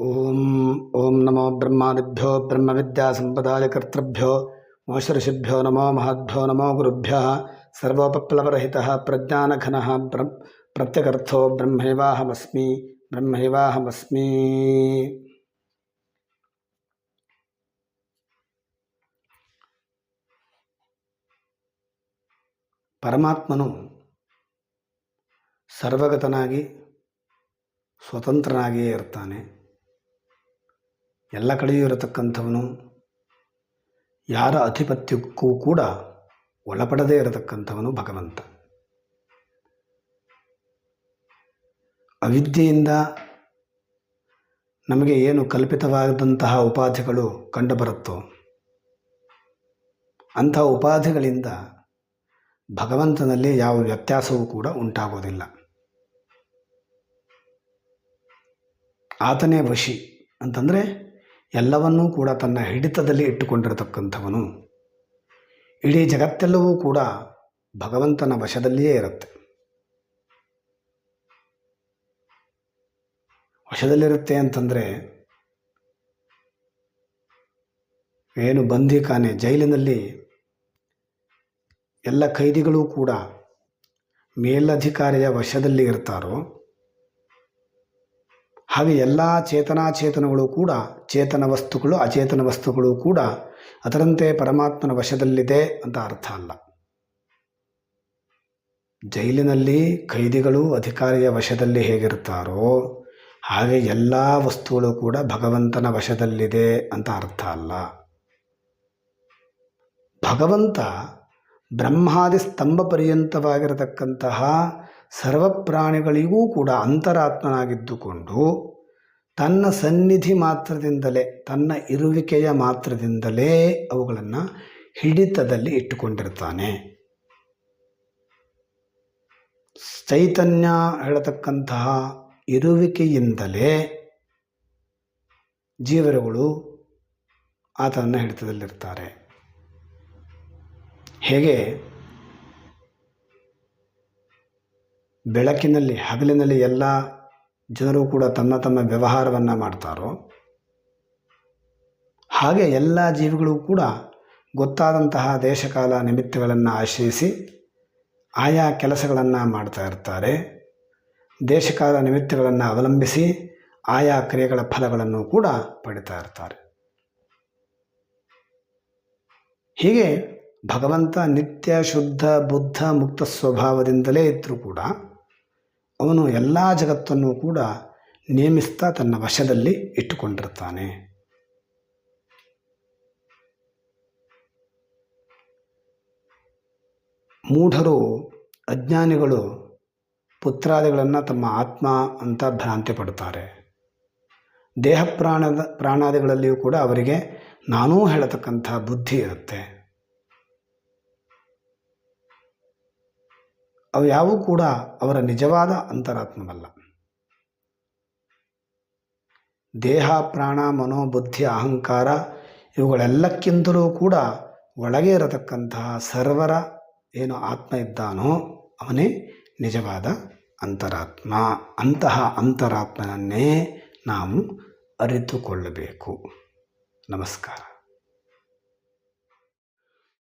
ಓಂ ಓಂ ನಮೋ ಬ್ರಹ್ಮಾದಿಭ್ಯೋ ಬ್ರಹ್ಮವಿದ್ಯಾಸಂಪದಾಯ ಕರ್ತೃಭ್ಯೋ ಮೋಷಋಷಿಭ್ಯೋ ನಮೋ ಮಹದ್ಭ್ಯೋ ನಮೋ ಗುರುಭ್ಯಃ ಸರ್ವೋಪಪ್ಲವರಹಿತಃ ಪ್ರಜ್ಞಾನಘನಃ ಬ್ರ ಪ್ರತ್ಯಗರ್ಥೋ ಬ್ರಹ್ಮೈವಾಹಮಸ್ಮಿ ಬ್ರಹ್ಮೈವಾಹಮಸ್ಮಿ ಪರಮಾತ್ಮನು ಸರ್ವಗತನಾಗಿ ಸ್ವತಂತ್ರನಾಗಿಯೇ ಇರ್ತಾನೆ ಎಲ್ಲ ಕಡೆಯೂ ಇರತಕ್ಕಂಥವನು ಯಾರ ಅಧಿಪತ್ಯಕ್ಕೂ ಕೂಡ ಒಳಪಡದೇ ಇರತಕ್ಕಂಥವನು ಭಗವಂತ. ಅವಿದ್ಯೆಯಿಂದ ನಮಗೆ ಏನು ಕಲ್ಪಿತವಾದಂತಹ ಉಪಾಧಿಗಳು ಕಂಡುಬರುತ್ತೋ ಅಂತಹ ಉಪಾಧಿಗಳಿಂದ ಭಗವಂತನಲ್ಲಿ ಯಾವ ವ್ಯತ್ಯಾಸವೂ ಕೂಡ ಉಂಟಾಗೋದಿಲ್ಲ. ಆತನೇ ವಶಿ ಅಂತಂದರೆ ಎಲ್ಲವನ್ನೂ ಕೂಡ ತನ್ನ ಹಿಡಿತದಲ್ಲಿ ಇಟ್ಟುಕೊಂಡಿರತಕ್ಕಂಥವನು. ಇಡೀ ಜಗತ್ತೆಲ್ಲವೂ ಕೂಡ ಭಗವಂತನ ವಶದಲ್ಲಿಯೇ ಇರುತ್ತೆ. ವಶದಲ್ಲಿರುತ್ತೆ ಅಂತಂದರೆ ಏನು ಬಂದಿಖಾನೆ ಜೈಲಿನಲ್ಲಿ ಎಲ್ಲ ಕೈದಿಗಳು ಕೂಡ ಮೇಲಧಿಕಾರಿಯ ವಶದಲ್ಲಿ ಇರ್ತಾರೋ ಹಾಗೆ ಎಲ್ಲ ಚೇತನಾಚೇತನಗಳು ಕೂಡ ಚೇತನ ವಸ್ತುಗಳು, ಅಚೇತನ ವಸ್ತುಗಳು ಕೂಡ ಅದರಂತೆ ಪರಮಾತ್ಮನ ವಶದಲ್ಲಿದೆ ಅಂತ ಅರ್ಥ ಅಲ್ಲ. ಜೈಲಿನಲ್ಲಿ ಕೈದಿಗಳು ಅಧಿಕಾರಿಯ ವಶದಲ್ಲಿ ಹೇಗಿರ್ತಾರೋ ಹಾಗೆ ಎಲ್ಲ ವಸ್ತುಗಳು ಕೂಡ ಭಗವಂತನ ವಶದಲ್ಲಿದೆ ಅಂತ ಅರ್ಥ ಅಲ್ಲ. ಭಗವಂತ ಬ್ರಹ್ಮಾದಿ ಸ್ತಂಭ ಪರ್ಯಂತವಾಗಿರತಕ್ಕಂತಹ ಸರ್ವ ಪ್ರಾಣಿಗಳಿಗೂ ಕೂಡ ಅಂತರಾತ್ಮನಾಗಿದ್ದುಕೊಂಡು ತನ್ನ ಸನ್ನಿಧಿ ಮಾತ್ರದಿಂದಲೇ, ತನ್ನ ಇರುವಿಕೆಯ ಮಾತ್ರದಿಂದಲೇ ಅವುಗಳನ್ನು ಹಿಡಿತದಲ್ಲಿ ಇಟ್ಟುಕೊಂಡಿರ್ತಾನೆ. ಚೈತನ್ಯ ಹೇಳತಕ್ಕಂತಹ ಇರುವಿಕೆಯಿಂದಲೇ ಜೀವರುಗಳು ಆತನ ಹಿಡಿತದಲ್ಲಿರ್ತಾರೆ. ಹೇಗೆ? ಬೆಳಕಿನಲ್ಲಿ, ಹಗಲಿನಲ್ಲಿ ಎಲ್ಲ ಜನರು ಕೂಡ ತಮ್ಮ ತಮ್ಮ ವ್ಯವಹಾರವನ್ನು ಮಾಡ್ತಾರೋ? ಹಾಗೆ ಎಲ್ಲ ಜೀವಿಗಳು ಕೂಡ ಗೊತ್ತಾದಂತಹ ದೇಶಕಾಲ ನಿಮಿತ್ತಗಳನ್ನು ಆಶ್ರಯಿಸಿ ಆಯಾ ಕೆಲಸಗಳನ್ನು ಮಾಡ್ತಾ ಇರ್ತಾರೆ. ದೇಶಕಾಲ ನಿಮಿತ್ತಗಳನ್ನು ಅವಲಂಬಿಸಿ ಆಯಾ ಕ್ರಿಯೆಗಳ ಫಲಗಳನ್ನು ಕೂಡ ಪಡಿತಾ ಇರ್ತಾರೆ. ಹೀಗೆ ಭಗವಂತ ನಿತ್ಯ ಶುದ್ಧ ಬುದ್ಧ ಮುಕ್ತ ಸ್ವಭಾವದಿಂದಲೇ ಇದ್ದರೂ ಕೂಡ ಅವನು ಎಲ್ಲ ಜಗತ್ತನ್ನು ಕೂಡ ನೇಮಿಸ್ತಾ ತನ್ನ ವಶದಲ್ಲಿ ಇಟ್ಟುಕೊಂಡಿರ್ತಾನೆ. ಮೂಢರು, ಅಜ್ಞಾನಿಗಳು, ಪುತ್ರಾದಿಗಳನ್ನು ತಮ್ಮ ಆತ್ಮ ಅಂತ ಭ್ರಾಂತಿ ಪಡ್ತಾರೆ. ದೇಹ ಪ್ರಾಣದ ಪ್ರಾಣಾದಿಗಳಲ್ಲಿಯೂ ಕೂಡ ಅವರಿಗೆ ನಾನೂ ಹೇಳತಕ್ಕಂಥ ಬುದ್ಧಿ ಇರುತ್ತೆ. ಅವು ಯಾವೂ ಕೂಡ ಅವರ ನಿಜವಾದ ಅಂತರಾತ್ಮವಲ್ಲ. ದೇಹ, ಪ್ರಾಣ ಮನೋಬುದ್ಧಿ ಅಹಂಕಾರ ಇವುಗಳೆಲ್ಲಕ್ಕಿಂತಲೂ ಕೂಡ ಒಳಗೆ ಇರತಕ್ಕಂತಹ ಸರ್ವರ ಏನು ಆತ್ಮ ಇದ್ದಾನೋ ಅವನೇ ನಿಜವಾದ ಅಂತರಾತ್ಮ. ಅಂತಹ ಅಂತರಾತ್ಮನನ್ನೇ ನಾವು ಅರಿತುಕೊಳ್ಳಬೇಕು. ನಮಸ್ಕಾರ.